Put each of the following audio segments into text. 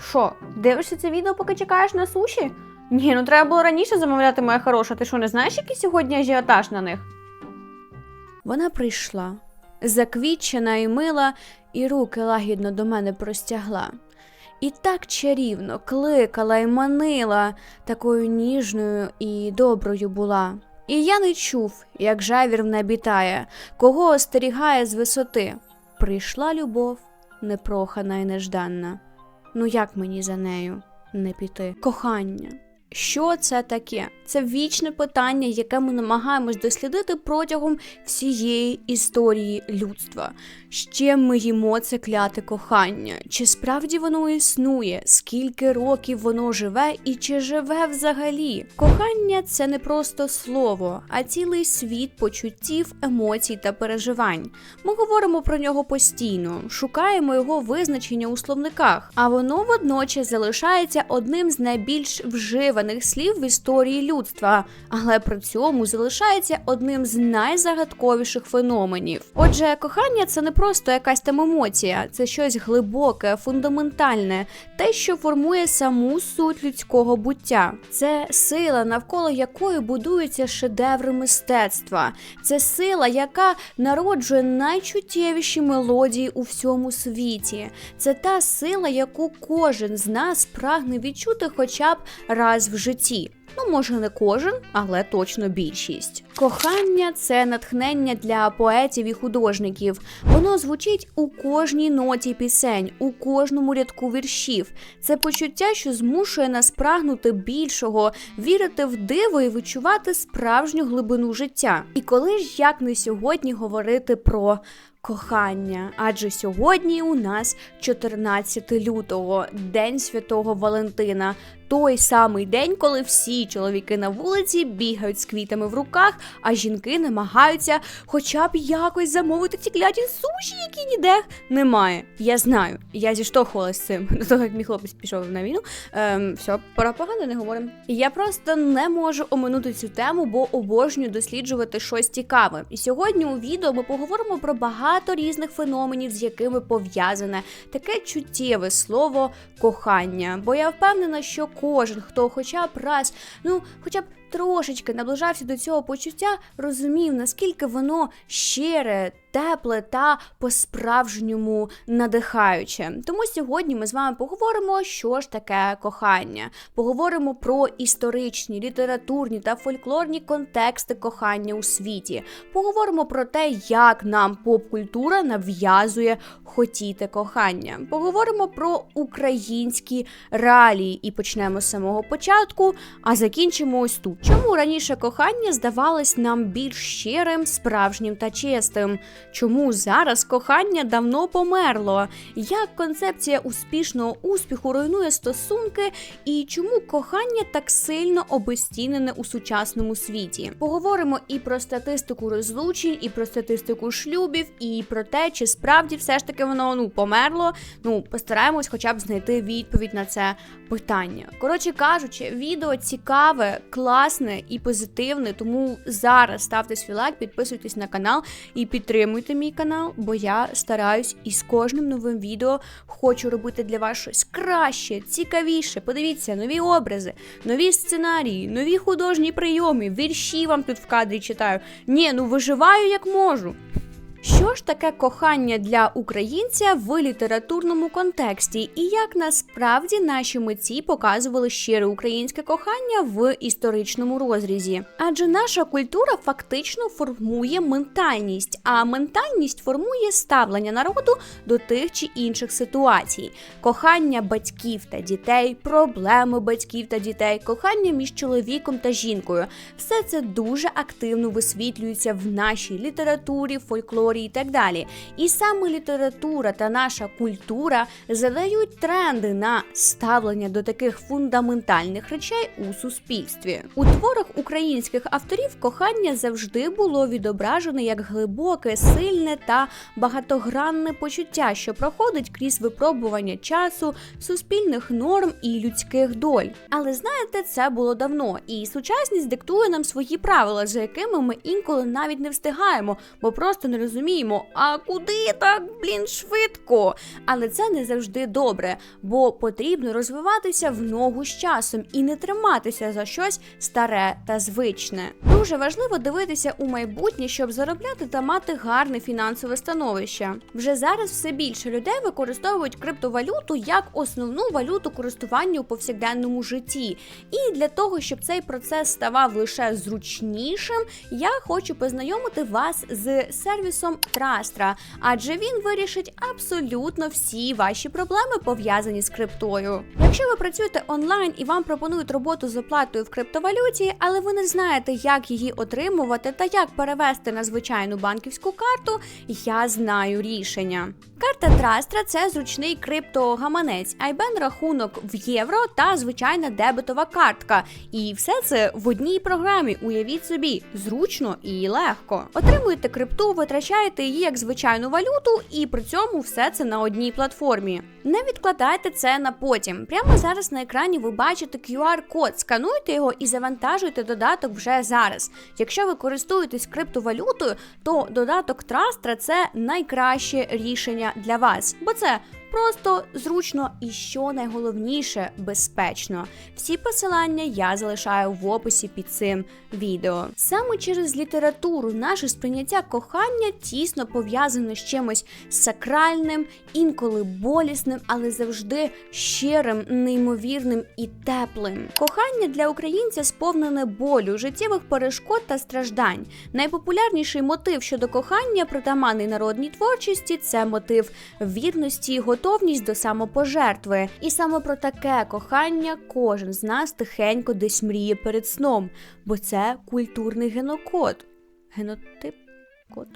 Що, дивишся це відео, поки чекаєш на суші? Ні, ну треба було раніше замовляти, моя хороша. Ти що, не знаєш, який сьогодні ажіотаж на них? Вона прийшла, заквітчена і мила, і руки лагідно до мене простягла. І так чарівно кликала і манила, такою ніжною і доброю була. І я не чув, як жавір в небі тає, кого остерігає з висоти. Прийшла любов, непрохана і нежданна. Ну як мені за нею не піти? Кохання. Що це таке? Це вічне питання, яке ми намагаємось дослідити протягом всієї історії людства. Ще ми їмо це кляте кохання. Чи справді воно існує? Скільки років воно живе і чи живе взагалі? Кохання це не просто слово, а цілий світ почуттів, емоцій та переживань. Ми говоримо про нього постійно, шукаємо його визначення у словниках, а воно водночас залишається одним з найбільш вживаних слів в історії людства, але при цьому залишається одним з найзагадковіших феноменів. Отже, кохання це не просто якась там емоція, це щось глибоке, фундаментальне, те, що формує саму суть людського буття. Це сила, навколо якої будуються шедеври мистецтва. Це сила, яка народжує найчуттєвіші мелодії у всьому світі. Це та сила, яку кожен з нас прагне відчути хоча б раз в житті. Ну, може, не кожен, але точно більшість. Кохання це натхнення для поетів і художників. Воно звучить у кожній ноті пісень, у кожному рядку віршів. Це почуття, що змушує нас прагнути більшого, вірити в диво і відчувати справжню глибину життя. І коли ж як не сьогодні говорити про кохання? Адже сьогодні у нас 14 лютого, День Святого Валентина. Той самий день, коли всі чоловіки на вулиці бігають з квітами в руках, а жінки намагаються хоча б якось замовити ці кляті суші, які ніде немає. Я знаю, я зіштовхувалася з цим до того, як мій хлопець пішов на війну. Ем, все, про погано не говоримо. Я просто не можу оминути цю тему, бо обожнюю досліджувати щось цікаве. І сьогодні у відео ми поговоримо про багато різних феноменів, з якими пов'язане таке чуттєве слово кохання. Бо я впевнена, що кожен, хто хоча б раз, ну хоча б трошечки наближався до цього почуття, розумів, наскільки воно щире, тепле та по-справжньому надихаюче. Тому сьогодні ми з вами поговоримо, що ж таке кохання. Поговоримо про історичні, літературні та фольклорні контексти кохання у світі. Поговоримо про те, як нам поп-культура нав'язує хотіти кохання. Поговоримо про українські реалії і почнемо з самого початку, а закінчимо ось тут. Чому раніше кохання здавалось нам більш щирим, справжнім та чистим? Чому зараз кохання давно померло? Як концепція успішного успіху руйнує стосунки, і чому кохання так сильно обезцінене у сучасному світі? Поговоримо і про статистику розлучень, і про статистику шлюбів, і про те, чи справді все ж таки воно ну померло. Ну постараємось, хоча б знайти відповідь на це питання. Коротше кажучи, відео цікаве, класне і позитивне. Тому зараз ставте свій лайк, підписуйтесь на канал і підтримуйте мій канал, бо я стараюсь і з кожним новим відео хочу робити для вас щось краще, цікавіше. Подивіться, нові образи, нові сценарії, нові художні прийоми, вірші вам тут в кадрі читаю. Ні, ну виживаю як можу. Що ж таке кохання для українця в літературному контексті, і як насправді наші митці показували щире українське кохання в історичному розрізі? Адже наша культура фактично формує ментальність, а ментальність формує ставлення народу до тих чи інших ситуацій: кохання батьків та дітей, проблеми батьків та дітей, кохання між чоловіком та жінкою. Все це дуже активно висвітлюється в нашій літературі, фольклорі і так далі. І саме література та наша культура задають тренди на ставлення до таких фундаментальних речей у суспільстві. У творах українських авторів кохання завжди було відображене як глибоке, сильне та багатогранне почуття, що проходить крізь випробування часу, суспільних норм і людських доль. Але знаєте, це було давно, і сучасність диктує нам свої правила, за якими ми інколи навіть не встигаємо, бо просто не розуміємо розуміємо, а куди так, блін, швидко? Але це не завжди добре, бо потрібно розвиватися в ногу з часом і не триматися за щось старе та звичне. Дуже важливо дивитися у майбутнє, щоб заробляти та мати гарне фінансове становище. Вже зараз все більше людей використовують криптовалюту як основну валюту користування у повсякденному житті. І для того, щоб цей процес ставав лише зручнішим, я хочу познайомити вас з сервісом Трастра, адже він вирішить абсолютно всі ваші проблеми пов'язані з криптою. Якщо ви працюєте онлайн і вам пропонують роботу з оплатою в криптовалюті, але ви не знаєте, як її отримувати та як перевести на звичайну банківську карту, я знаю рішення. Карта Трастра це зручний криптогаманець, айбен рахунок в євро та звичайна дебетова картка. І все це в одній програмі. Уявіть собі, зручно і легко. Отримуєте крипту, витрачаєте її як звичайну валюту, і при цьому все це на одній платформі. Не відкладайте це на потім. Прямо зараз на екрані ви бачите QR-код, скануйте його і завантажуйте додаток вже зараз. Якщо ви користуєтесь криптовалютою, то додаток Трастра це найкраще рішення для вас, бо це просто зручно і що найголовніше безпечно. Всі посилання я залишаю в описі під цим відео. Саме через літературу наше сприйняття кохання тісно пов'язане з чимось сакральним, інколи болісним, але завжди щирим, неймовірним і теплим. Кохання для українця сповнене болю, життєвих перешкод та страждань. Найпопулярніший мотив щодо кохання, притаманний народній творчості, це мотив вірності і готовність до самопожертви. І саме про таке кохання кожен з нас тихенько десь мріє перед сном, бо це культурний генокод. Генотип код.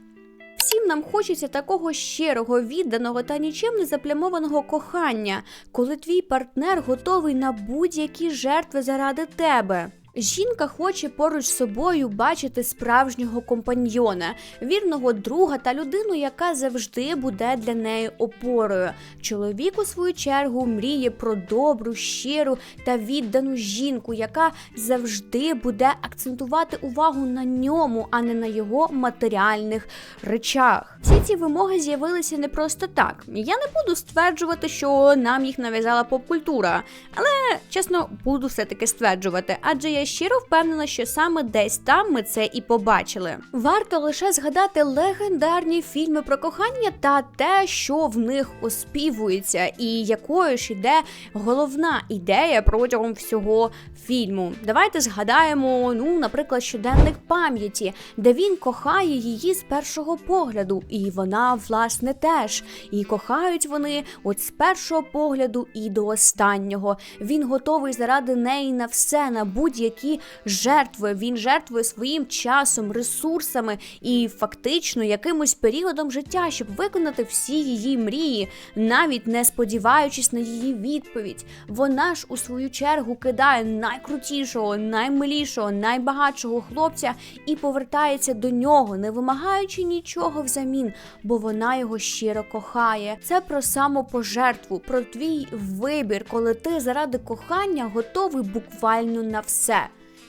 Всім нам хочеться такого щирого, відданого та нічим не заплямованого кохання, коли твій партнер готовий на будь-які жертви заради тебе. Жінка хоче поруч з собою бачити справжнього компаньйона, вірного друга та людину, яка завжди буде для неї опорою. Чоловік, у свою чергу, мріє про добру, щиру та віддану жінку, яка завжди буде акцентувати увагу на ньому, а не на його матеріальних речах. Всі ці вимоги з'явилися не просто так. Я не буду стверджувати, що нам їх нав'язала попкультура, але чесно буду все таки стверджувати, адже я щиро впевнена, що саме десь там ми це і побачили. Варто лише згадати легендарні фільми про кохання та те, що в них оспівується, і якою ж іде головна ідея протягом всього фільму. Давайте згадаємо, ну, наприклад, щоденник пам'яті, де він кохає її з першого погляду, і вона, власне, теж. І кохають вони от з першого погляду і до останнього. Він готовий заради неї на все, на будь-які жертви. Він жертвує своїм часом, ресурсами і фактично якимось періодом життя, щоб виконати всі її мрії, навіть не сподіваючись на її відповідь. Вона ж у свою чергу кидає найкрутішого, наймилішого, найбагатшого хлопця і повертається до нього, не вимагаючи нічого взамін, бо вона його щиро кохає. Це про самопожертву, про твій вибір, коли ти заради кохання готовий буквально на все.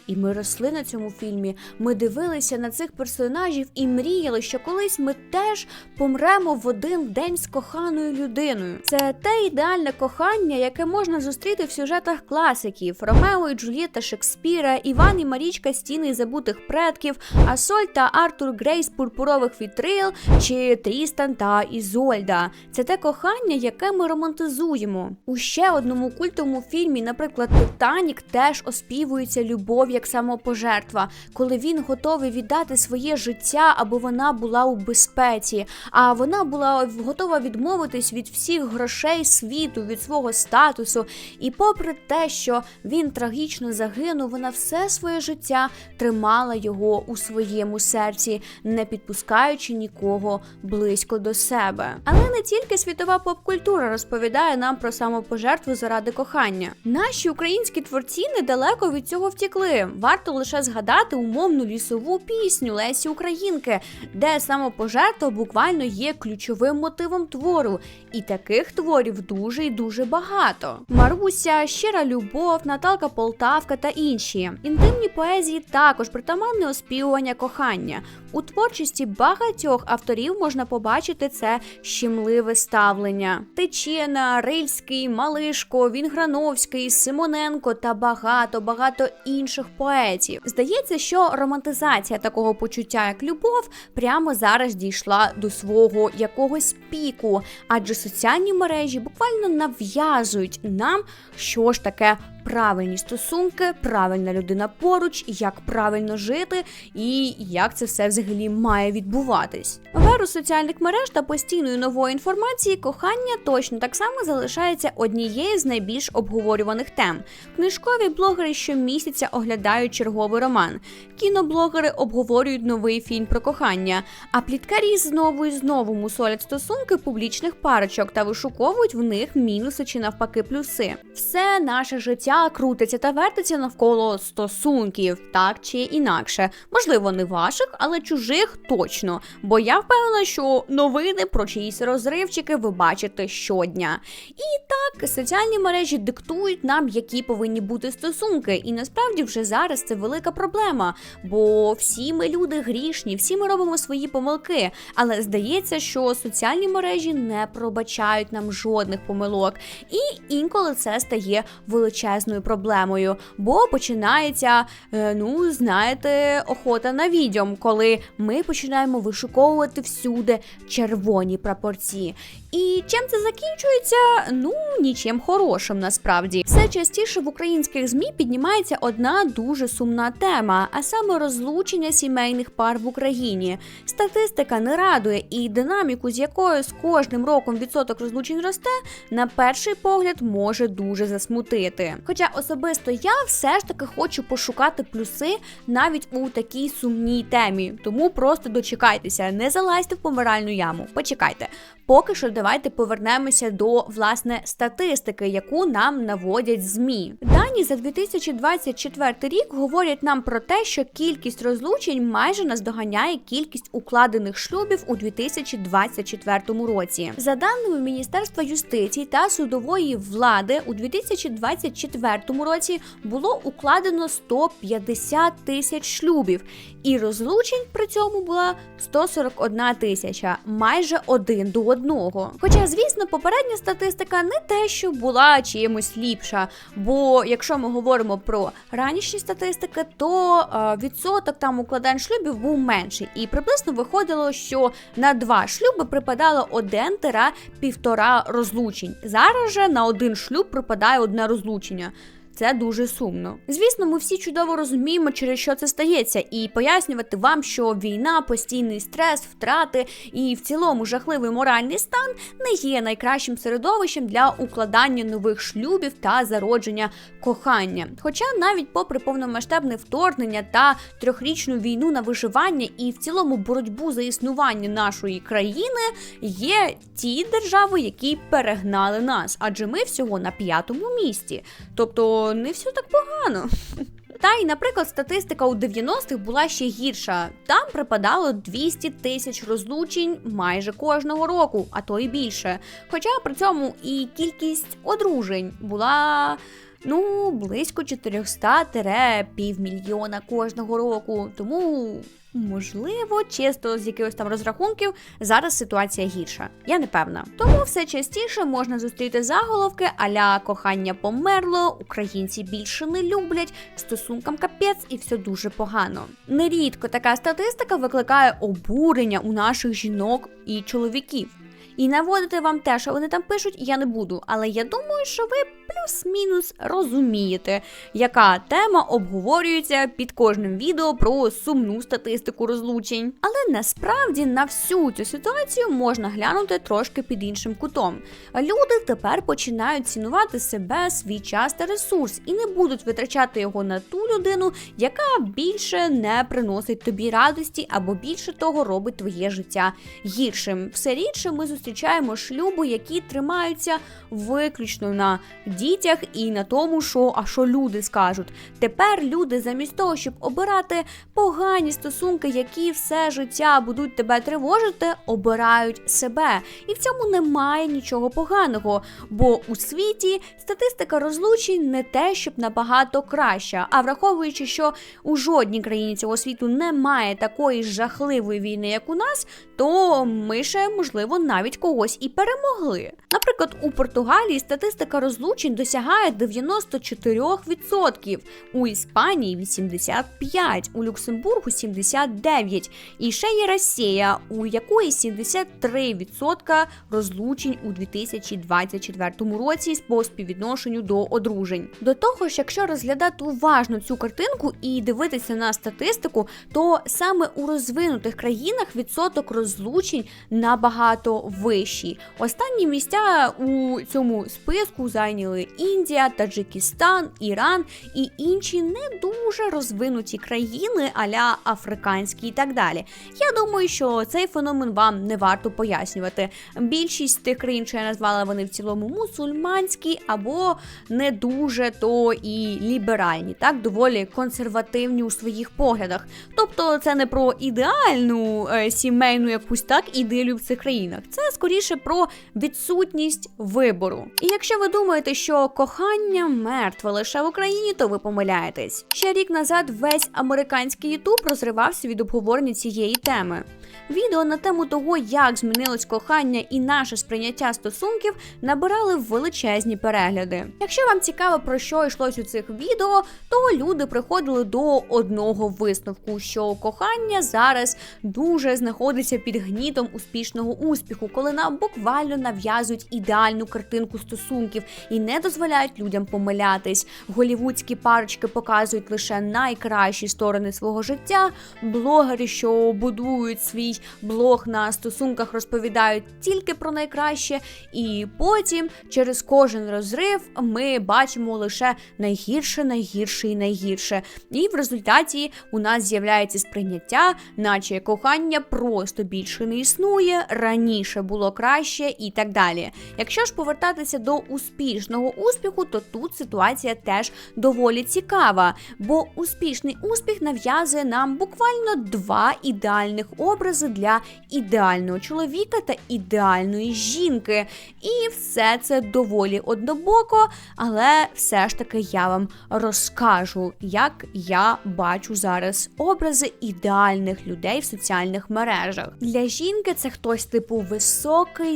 І ми росли на цьому фільмі. Ми дивилися на цих персонажів і мріяли, що колись ми теж помремо в один день з коханою людиною. Це те ідеальне кохання, яке можна зустріти в сюжетах класиків: Ромео і Джульєта Шекспіра, Іван і Марічка Стіни забутих предків, Асоль та Артур Грейс Пурпурових вітрил чи Трістан та Ізольда. Це те кохання, яке ми романтизуємо. У ще одному культовому фільмі, наприклад, Титанік, теж оспівується любов як самопожертва, коли він готовий віддати своє життя, аби вона була у безпеці, а вона була готова відмовитись від всіх грошей світу, від свого статусу. І попри те, що він трагічно загинув, вона все своє життя тримала його у своєму серці, не підпускаючи нікого близько до себе. Але не тільки світова поп-культура розповідає нам про самопожертву заради кохання. Наші українські творці недалеко від цього втікли. Варто лише згадати умовну лісову пісню Лесі Українки, де самопожертва буквально є ключовим мотивом твору. І таких творів дуже і дуже багато. Маруся, щира любов, Наталка Полтавка та інші. Інтимні поезії також притаманне оспівування кохання. У творчості багатьох авторів можна побачити це щемливе ставлення. Тичина, Рильський, Малишко, Вінграновський, Симоненко та багато багато інших поетів. Здається, що романтизація такого почуття, як любов, прямо зараз дійшла до свого якогось піку, адже соціальні мережі буквально нав'язують нам, що ж таке правильні стосунки, правильна людина поруч, як правильно жити і як це все взагалі має відбуватись. В еру соціальних мереж та постійної нової інформації кохання точно так само залишається однією з найбільш обговорюваних тем. Книжкові блогери щомісяця оглядають черговий роман. Кіноблогери обговорюють новий фільм про кохання, а пліткарі знову і знову мусолять стосунки публічних парочок та вишуковують в них мінуси чи навпаки плюси. Все наше життя крутиться та вертиться навколо стосунків, так чи інакше. Можливо, не ваших, але чужих точно. Бо я впевнена, що новини про чиїсь розривчики ви бачите щодня. І так, соціальні мережі диктують нам, які повинні бути стосунки. І насправді вже зараз це велика проблема. Бо всі ми люди грішні, всі ми робимо свої помилки. Але здається, що соціальні мережі не пробачають нам жодних помилок. І інколи це стає величезною проблемою, бо починається, е, ну знаєте, охота на відьом, коли ми починаємо вишуковувати всюди червоні прапорці. І чим це закінчується? Ну нічим хорошим насправді. Все частіше в українських змі піднімається одна дуже сумна тема, а саме розлучення сімейних пар в Україні. Статистика не радує, і динаміку, з якою з кожним роком відсоток розлучень росте, на перший погляд може дуже засмутити. Хоча особисто я все ж таки хочу пошукати плюси навіть у такій сумній темі, тому просто дочекайтеся, не залазьте в помиральну яму. Почекайте. Поки що давайте повернемося до власне статистики, яку нам наводять змі. Дані за 2024 рік говорять нам про те, що кількість розлучень майже наздоганяє кількість укладених шлюбів у 2024 році. За даними Міністерства юстиції та судової влади, у 2024 році було укладено 150 тисяч шлюбів, і розлучень при цьому була 141 тисяча, майже один до одного. Хоча, звісно, попередня статистика не те, що була чимось ліпша. Бо якщо ми говоримо про ранішні статистики, то е, відсоток там укладань шлюбів був менший, і приблизно виходило, що на два шлюби припадало один тира півтора розлучень. Зараз же на один шлюб припадає одне розлучення. Це дуже сумно. Звісно, ми всі чудово розуміємо, через що це стається, і пояснювати вам, що війна, постійний стрес, втрати і в цілому жахливий моральний стан не є найкращим середовищем для укладання нових шлюбів та зародження кохання. Хоча навіть попри повномасштабне вторгнення та трьохрічну війну на виживання і в цілому боротьбу за існування нашої країни, є ті держави, які перегнали нас, адже ми всього на п'ятому місці. Тобто не все так погано. Та й, наприклад, статистика у 90-х була ще гірша. Там припадало 200 тисяч розлучень майже кожного року, а то і більше. Хоча при цьому і кількість одружень була. Ну, близько 400 півмільйона кожного року. Тому, можливо, чисто з якихось там розрахунків зараз ситуація гірша. Я не певна. Тому все частіше можна зустріти заголовки аля кохання померло, українці більше не люблять, стосункам капець і все дуже погано. Нерідко така статистика викликає обурення у наших жінок і чоловіків. І наводити вам те, що вони там пишуть, я не буду. Але я думаю, що ви плюс-мінус розумієте, яка тема обговорюється під кожним відео про сумну статистику розлучень. Але насправді на всю цю ситуацію можна глянути трошки під іншим кутом. Люди тепер починають цінувати себе, свій час та ресурс і не будуть витрачати його на ту людину, яка більше не приносить тобі радості або більше того робить твоє життя гіршим. Все рідше ми зустрічаємо зустрічаємо шлюби, які тримаються виключно на дітях і на тому, що а що люди скажуть. Тепер люди, замість того, щоб обирати погані стосунки, які все життя будуть тебе тривожити, обирають себе. І в цьому немає нічого поганого, бо у світі статистика розлучень не те, щоб набагато краща. А враховуючи, що у жодній країні цього світу немає такої жахливої війни, як у нас, то ми ще можливо навіть когось і перемогли. Наприклад, у Португалії статистика розлучень досягає 94%, у Іспанії 85%, у Люксембургу 79%, і ще є Росія, у якої 73% розлучень у 2024 році по співвідношенню до одружень. До того ж, якщо розглядати уважно цю картинку і дивитися на статистику, то саме у розвинутих країнах відсоток розлучень набагато вищий. Останні місця у цьому списку зайняли Індія, Таджикистан, Іран і інші не дуже розвинуті країни, аля африканські і так далі. Я думаю, що цей феномен вам не варто пояснювати. Більшість тих країн, що я назвала, вони в цілому мусульманські або не дуже то і ліберальні, так доволі консервативні у своїх поглядах. Тобто, це не про ідеальну е, сімейну якусь так ідилю в цих країнах. Це скоріше про відсутність вибору. І якщо ви думаєте, що кохання мертве лише в Україні, то ви помиляєтесь. Ще рік назад весь американський Ютуб розривався від обговорення цієї теми. Відео на тему того, як змінилось кохання і наше сприйняття стосунків, набирали величезні перегляди. Якщо вам цікаво про що йшлось у цих відео, то люди приходили до одного висновку, що кохання зараз дуже знаходиться під гнітом успішного успіху, коли нам буквально нав'язують ідеальну картинку стосунків і не дозволяють людям помилятись. Голівудські парочки показують лише найкращі сторони свого життя. Блогери, що будують свій блог на стосунках, розповідають тільки про найкраще, і потім через кожен розрив ми бачимо лише найгірше, найгірше і найгірше. І в результаті у нас з'являється сприйняття, наче кохання просто більше не існує, раніше було краще і так далі. Якщо ж повертатися до успішного успіху, то тут ситуація теж доволі цікава, бо успішний успіх нав'язує нам буквально два ідеальних образи для ідеального чоловіка та ідеальної жінки. І все це доволі однобоко, але все ж таки я вам розкажу, як я бачу зараз образи ідеальних людей в соціальних мережах. Для жінки це хтось типу високий,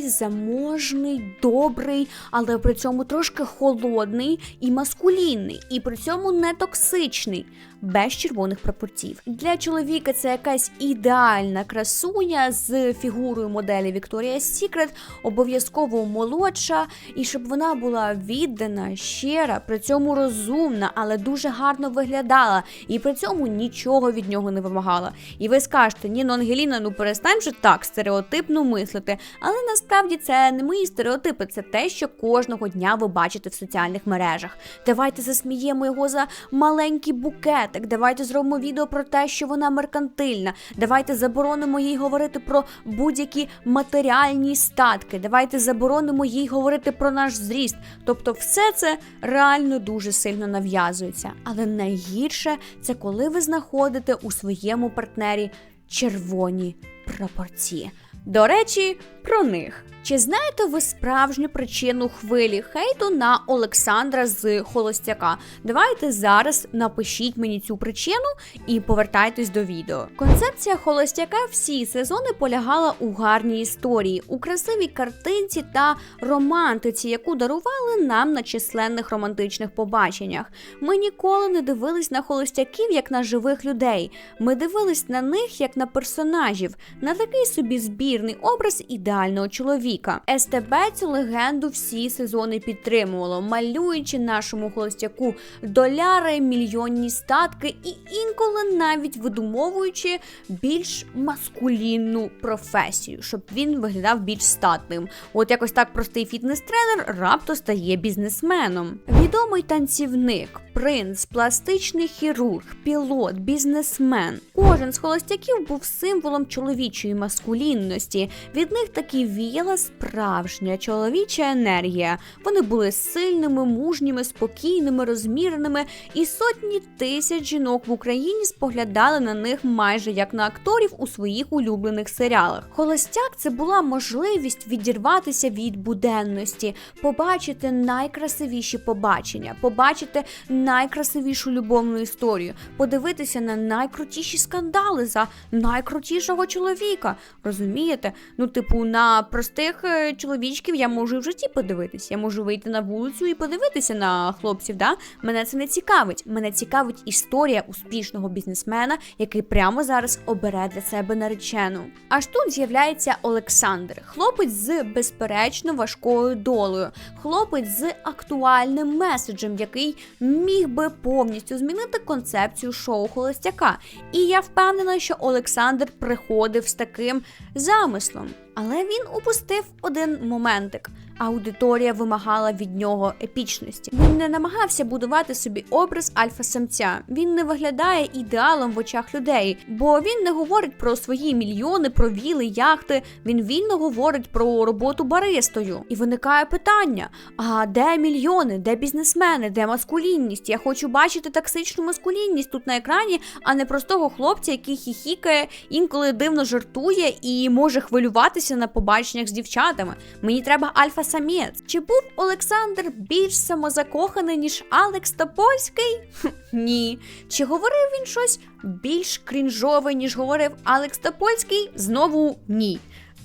заможний, добрий, але при цьому трошки холодний і маскулінний, і при цьому не токсичний, без червоних прапорців. Для чоловіка це якась ідеальна красуня з фігурою моделі Victoria's Secret, обов'язково молодша, і щоб вона була віддана, щира, при цьому розумна, але дуже гарно виглядала, і при цьому нічого від нього не вимагала. І ви скажете, ні, ну Ангеліна, ну перестань вже так стереотипно мислити. Але насправді це не мої стереотипи, це те, що кожного дня ви бачите в соціальних мережах. Давайте засміємо його за маленький букетик. Давайте зробимо відео про те, що вона меркантильна. Давайте заборонимо їй говорити про будь-які матеріальні статки. Давайте заборонимо їй говорити про наш зріст. Тобто, все це реально дуже сильно нав'язується. Але найгірше це коли ви знаходите у своєму партнері червоні прапорці. До речі, про них. Чи знаєте ви справжню причину хвилі хейту на Олександра з Холостяка? Давайте зараз напишіть мені цю причину і повертайтесь до відео. Концепція Холостяка всі сезони полягала у гарній історії, у красивій картинці та романтиці, яку дарували нам на численних романтичних побаченнях. Ми ніколи не дивились на холостяків як на живих людей. Ми дивились на них як на персонажів, на такий собі збірний образ ідеального чоловіка. СТБ цю легенду всі сезони підтримувало, малюючи нашому холостяку доляри, мільйонні статки і інколи навіть видумовуючи більш маскулінну професію, щоб він виглядав більш статним. От якось так простий фітнес-тренер раптом стає бізнесменом. Відомий танцівник, принц, пластичний хірург, пілот, бізнесмен. Кожен з холостяків був символом чоловічої маскулінності. Від них таки віяла справжня чоловіча енергія. Вони були сильними, мужніми, спокійними, розміреними, і сотні тисяч жінок в Україні споглядали на них майже як на акторів у своїх улюблених серіалах. Холостяк це була можливість відірватися від буденності, побачити найкрасивіші побачення, побачити найкрасивішу любовну історію, подивитися на найкрутіші скандали за найкрутішого чоловіка. Розумієте? Ну, типу, на простих е, чоловічків я можу в житті подивитися. Я можу вийти на вулицю і подивитися на хлопців. Да? Мене це не цікавить. Мене цікавить історія успішного бізнесмена, який прямо зараз обере для себе наречену. Аж тут з'являється Олександр, хлопець з безперечно важкою долею, хлопець з актуальним меседжем, який міг би повністю змінити концепцію шоу Холостяка. І я впевнена, що Олександр приходив з таким замислом. Але він упустив один моментик. Аудиторія вимагала від нього епічності. Він не намагався будувати собі образ альфа-самця. Він не виглядає ідеалом в очах людей, бо він не говорить про свої мільйони, про віли, яхти. Він вільно говорить про роботу баристою. І виникає питання: а де мільйони, де бізнесмени, де маскулінність? Я хочу бачити токсичну маскулінність тут на екрані, а не простого хлопця, який хіхікає, інколи дивно жартує і може хвилюватися на побаченнях з дівчатами. Мені треба альфа-самець. Чи був Олександр більш самозакоханий, ніж Алекс Топольський? Ні. Чи говорив він щось більш крінжове, ніж говорив Алекс Топольський? Знову ні.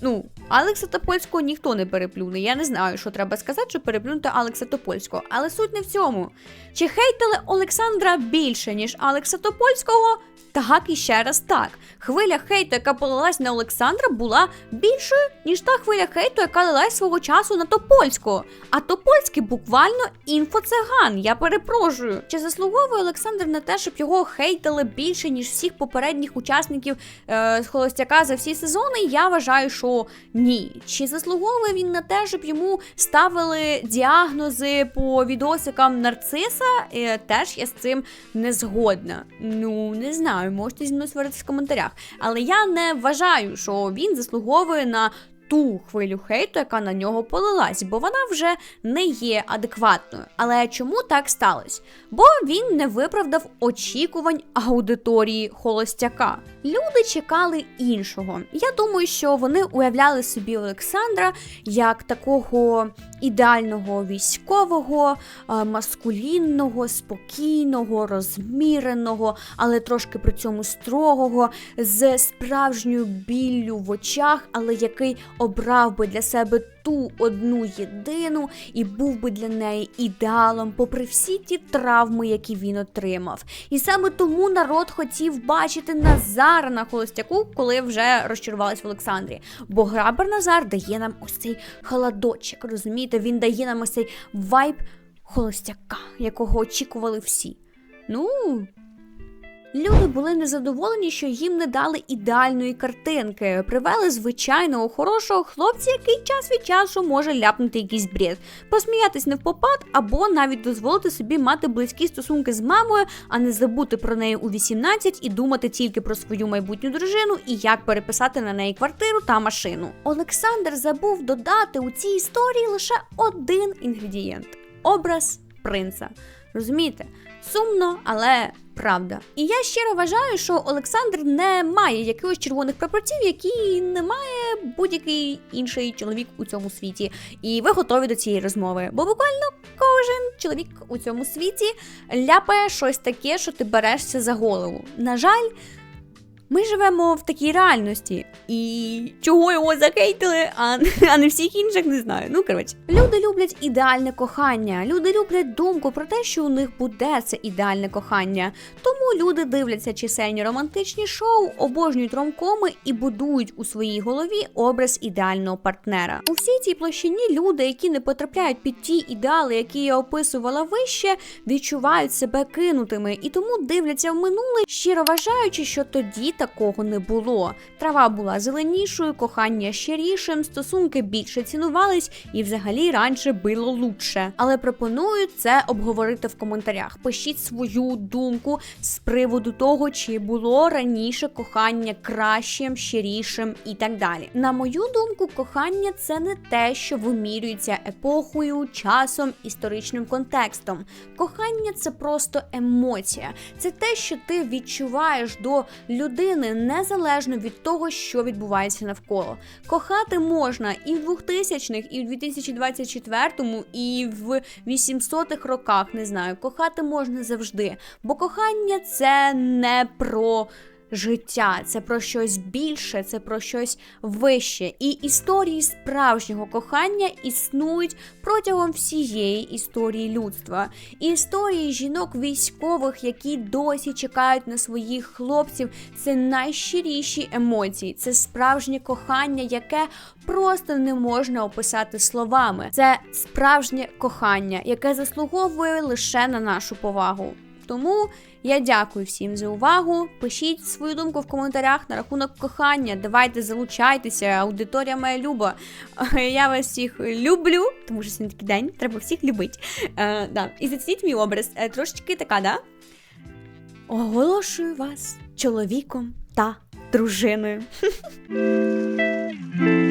Ну, Алекса Топольського ніхто не переплюне. Я не знаю, що треба сказати, щоб переплюнути Алекса Топольського. Але суть не в цьому. Чи хейтили Олександра більше, ніж Алекса Топольського? Так і ще раз так. Хвиля хейту, яка полилась на Олександра, була більшою, ніж та хвиля хейту, яка лилась свого часу на Топольського. А Топольський буквально інфоциган. Я перепрошую. Чи заслуговує Олександр на те, щоб його хейтили більше, ніж всіх попередніх учасників е, з холостяка за всі сезони? Я вважаю, що ні. Чи заслуговує він на те, щоб йому ставили діагнози по відосикам нарциса? Е, теж я з цим не згодна. Ну, не знаю, можете зі мною сваритися в коментарях. Але я не вважаю, що він заслуговує на ту хвилю хейту, яка на нього полилась, бо вона вже не є адекватною. Але чому так сталося? Бо він не виправдав очікувань аудиторії холостяка. Люди чекали іншого. Я думаю, що вони уявляли собі Олександра як такого ідеального військового, е, маскулінного, спокійного, розміреного, але трошки при цьому строгого, з справжньою біллю в очах, але який обрав би для себе ту одну єдину і був би для неї ідеалом, попри всі ті травми, які він отримав. І саме тому народ хотів бачити Назара на холостяку, коли вже розчарувались в Олександрі. Бо Грабер Назар дає нам ось цей холодочок, розумієте? Він дає нам ось цей вайб холостяка, якого очікували всі. Ну. Люди були незадоволені, що їм не дали ідеальної картинки. Привели звичайного хорошого хлопця, який час від часу може ляпнути якийсь бред, посміятись не в попад, або навіть дозволити собі мати близькі стосунки з мамою, а не забути про неї у 18 і думати тільки про свою майбутню дружину і як переписати на неї квартиру та машину. Олександр забув додати у цій історії лише один інгредієнт образ принца. Розумієте? Сумно, але правда. І я щиро вважаю, що Олександр не має якихось червоних прапорців, які не має будь-який інший чоловік у цьому світі. І ви готові до цієї розмови. Бо буквально кожен чоловік у цьому світі ляпає щось таке, що ти берешся за голову. На жаль. Ми живемо в такій реальності, і чого його захейтили, а, а не всіх інших не знаю. Ну коротше, люди люблять ідеальне кохання. Люди люблять думку про те, що у них буде це ідеальне кохання. Тому люди дивляться чисельні романтичні шоу, обожнюють ромкоми і будують у своїй голові образ ідеального партнера. У всій цій площині люди, які не потрапляють під ті ідеали, які я описувала вище, відчувають себе кинутими і тому дивляться в минуле, щиро вважаючи, що тоді такого не було. Трава була зеленішою, кохання щирішим, стосунки більше цінувались і взагалі раніше було лучше. Але пропоную це обговорити в коментарях. Пишіть свою думку з приводу того, чи було раніше кохання кращим, щирішим і так далі. На мою думку, кохання це не те, що вимірюється епохою, часом, історичним контекстом. Кохання це просто емоція, це те, що ти відчуваєш до людини незалежно від того, що відбувається навколо. Кохати можна і в 2000-х, і в 2024-му, і в 800-х роках. Не знаю, кохати можна завжди, бо кохання це не про. Життя це про щось більше, це про щось вище. І історії справжнього кохання існують протягом всієї історії людства. І історії жінок військових, які досі чекають на своїх хлопців, це найщиріші емоції, це справжнє кохання, яке просто не можна описати словами. Це справжнє кохання, яке заслуговує лише на нашу повагу. Тому я дякую всім за увагу. Пишіть свою думку в коментарях на рахунок кохання. Давайте залучайтеся, аудиторія моя люба. Я вас всіх люблю, тому що сьогодні такий день, треба всіх любити. Е, да. І зацініть мій образ. Е, трошечки така, да? Оголошую вас чоловіком та дружиною.